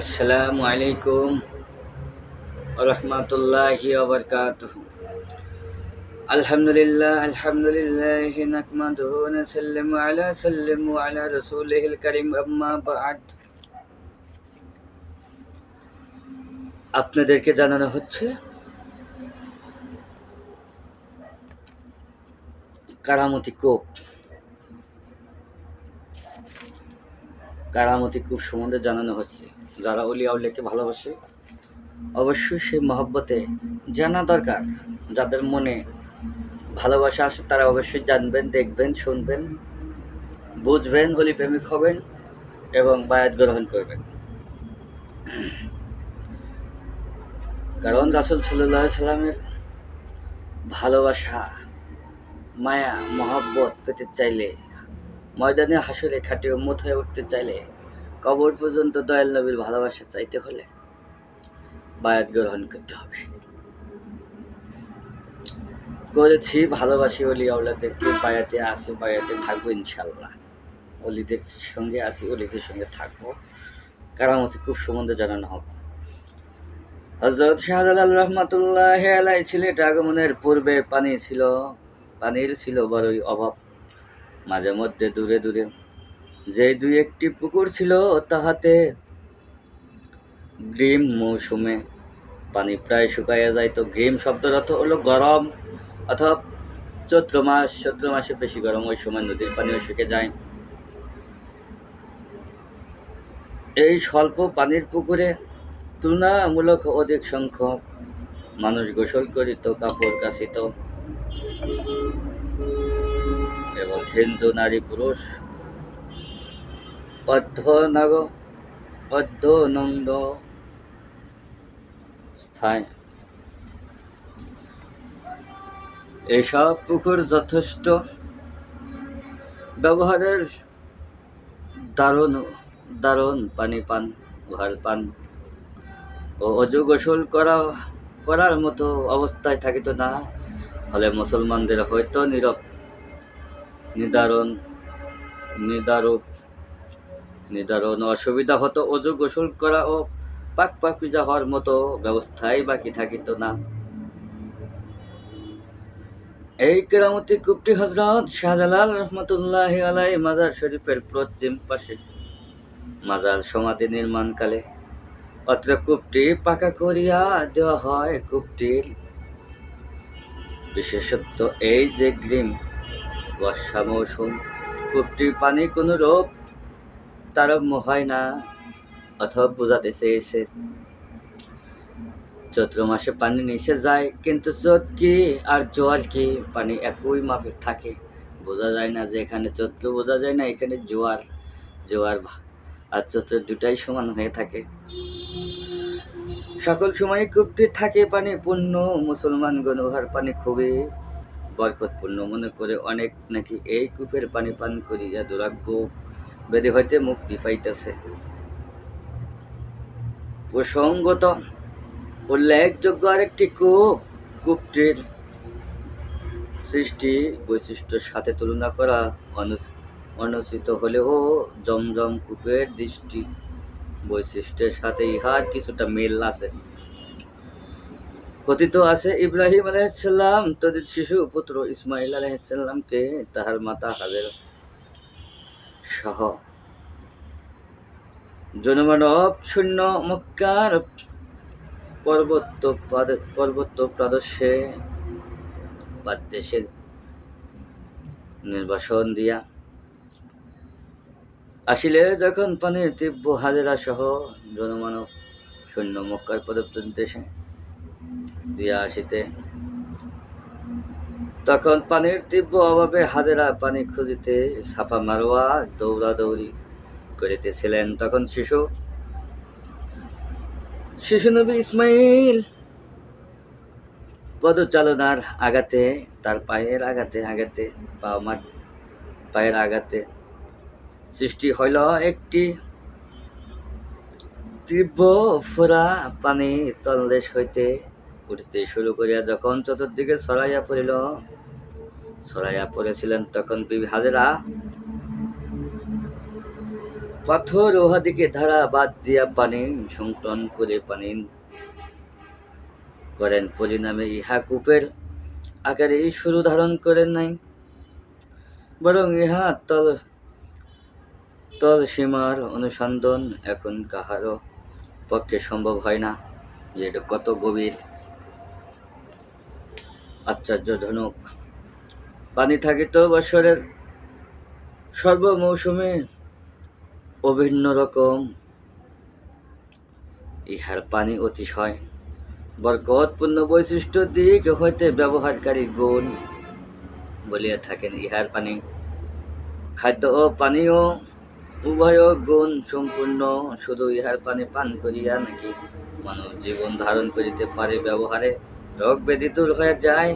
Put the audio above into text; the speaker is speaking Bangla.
আসসালামু আলাইকুম রহমতুল্লাহি ওবরকাতুহ আলহামদুলিল্লাহ আলহামদুলিল্লাহ নাহমাদুহু ওয়া নাসাল্লিমু আলা সাল্লিমু আলা রাসূলিহিল কারীম, আম্মা বা'দ। আপনাদেরকে জানানো হচ্ছে, কারামতি কোপ। কারামতি খুব সম্বন্ধে জানানো হচ্ছে। যারা অলি আউলিয়াকে ভালোবাসে, অবশ্যই সেই মহব্বতে জানা দরকার। যাদের মনে ভালোবাসা আসে তারা অবশ্যই জানবেন, দেখবেন, শুনবেন, বুঝবেন অলি প্রেমিক হবেন এবং বায়াত গ্রহণ করবেন। কারণ রাসুল সাল্লাহ সাল্লামের ভালোবাসা, মায়া, মহব্বত পেতে চাইলে ময়দানে হাসরে খাটিয়ে মুত হয়ে উঠতে চাইলে কবর পর্যন্ত দয়াল নবীর ভালোবাসা চাইতে হলে বায়াত গ্রহণ করতে হবে। করেছি, ভালোবাসি অলি আউলাদেরকে বায়াতে আসি বায়াতে থাকব ইনশাল্লাহ অলিদের সঙ্গে আসি অলিদের সঙ্গে থাকব। কারামতি খুব সম্বন্ধে জানানো হোক। হজরত শাহজালাল রহমতুল্লাহ আলাই ছিলেট আগমনের পূর্বে পানি ছিল, পানির ছিল বড়ই অভাব। মাঝে মধ্যে দূরে দূরে। যে দুই একটি পুকুর ছিল তাহাতে গ্রীম মৌসুমে পানি প্রায় শুকাইয়া যায় তো গ্রীম শব্দের অর্থ হলো গরম অথবা চৈত্র মাস। চৈত্র মাসে বেশি গরম ওই সময় নদীর পানিও শুকে যায়। এই স্বল্প পানির পুকুরে তুলনামূলক অধিক সংখ্যক মানুষ গোসল করিত, কাপড় কাশিত এবং হিন্দু নারী পুরুষ। অর্ধনাগ অর্ধনন্দ স্থায় এসব পুকুর যথেষ্ট। ব্যবহারের দারুণ দারুণ পানি পান ঘর পান ও অজু গোসল করা, করার মতো অবস্থায় থাকিত না। ফলে মুসলমানদের হয়তো নীরব নিদারুণ, নিদারূপ, নিদারুণ অসুবিধা হতো অজু গোসল করা ও পাক পাক পিজা হওয়ার মতো ব্যবস্থাই বাকি থাকিত না। এই কেরামতি কুপটি হজরত শাহজালাল রহমতুল্লাহ আলাই মাজার শরীফের পশ্চিম পাশে। মাজার সমাধি নির্মাণকালে অত্র কূপটি পাকা করিয়া দেওয়া হয়। কূপটির বিশেষত্ব এই যে গ্রিম বর্ষা মৌসুম কূপটির পানি কোনো রূপ তারম্য হয় না, অথবা বোঝাতে চেয়েছে। চৈত্র মাসে পানি নিচে যায়, কিন্তু চোত কি আর জোয়ার কি, পানি একই মাপের থাকে। বোঝা যায় না যে এখানে চৈত্র, বোঝা যায় না এখানে জোয়ার। জোয়ার আর চৈত্র দুটাই সমান হয়ে থাকে। সকল সময় কূপটি থাকে পানি, পূর্ণ মুসলমান গণহার পানি খুবই বরকতপূর্ণ। মনে করে অনেক নাকি এই কূপের পানি পান করিয়া দুরাগ্য বেদে হইতে মুক্তি পাইতেছে। প্রসঙ্গত উল্লেখযোগ্য আরেকটি কূপ, কূপটির সৃষ্টি বৈশিষ্ট্যের সাথে তুলনা করা অনু- অনুচিত হলেও জমজম কূপের দৃষ্টি বৈশিষ্ট্যের সাথে ইহার কিছুটা মিল আছে। কথিত আছে, ইব্রাহিম আলাইসাল্লাম তদের শিশু পুত্র ইসমাইল আলাইসাল্লামকে তাহার মাতা হাজের সহ। জনমানব শূন্য মক্কার পর্বত পাদ- পর্বত প্রাদস্যে পাদদেশের নির্বাসন দিয়া আসিলে যখন পানির তীব্র হাজেরা সহ জনমানব সৈন্য মক্কার পদপ্ত দেশে আসিতে। তখন পানির তীব্র অভাবে হাজেরা পানি খুঁজিতে ছাপা মারোয়া দৌড়াদৌড়ি করিতেছিলেন। তখন শিশু শিশু নবী ইসমাইল পদচালনার আঘাতে, তার পায়ের আঘাতে আঘাতে, পা মার পায়ের আঘাতে সৃষ্টি হইল একটি তীব্র ফোরা পানি তলদেশ হইতে উঠিতে শুরু করিয়া যখন চতুর্দিকে ছড়াইয়া পড়িল ছড়াইয়া পড়েছিলেন তখন বিবি হাজেরা। পাথর উহাদিকে ধারা বাদ দিয়া পানি সংকলন করে পানি করেন। পরিণামে ইহা কূপের আকারে শুরু ধারণ করেন নাই, বরং ইহা তল তল সীমার অনুসন্ধান এখন কাহারও পক্ষে সম্ভব হয় না। যে এটা কত গভীর আশ্চর্যজনক পানি থাকিত বছরের সর্ব মৌসুমে অভিন্ন রকম। ইহার পানি অতিশয়। বরকতপূর্ণ বৈশিষ্ট্য দিক হইতে ব্যবহারকারী গুণ। বলিয়া থাকেন, ইহার পানি খাদ্য ও পানীয় উভয় গুণ সম্পূর্ণ। শুধু ইহার পানি পান করিয়া নাকি মানব জীবন ধারণ করিতে পারে ব্যবহারে। রোগ ব্যাধি দূর হয়ে যায়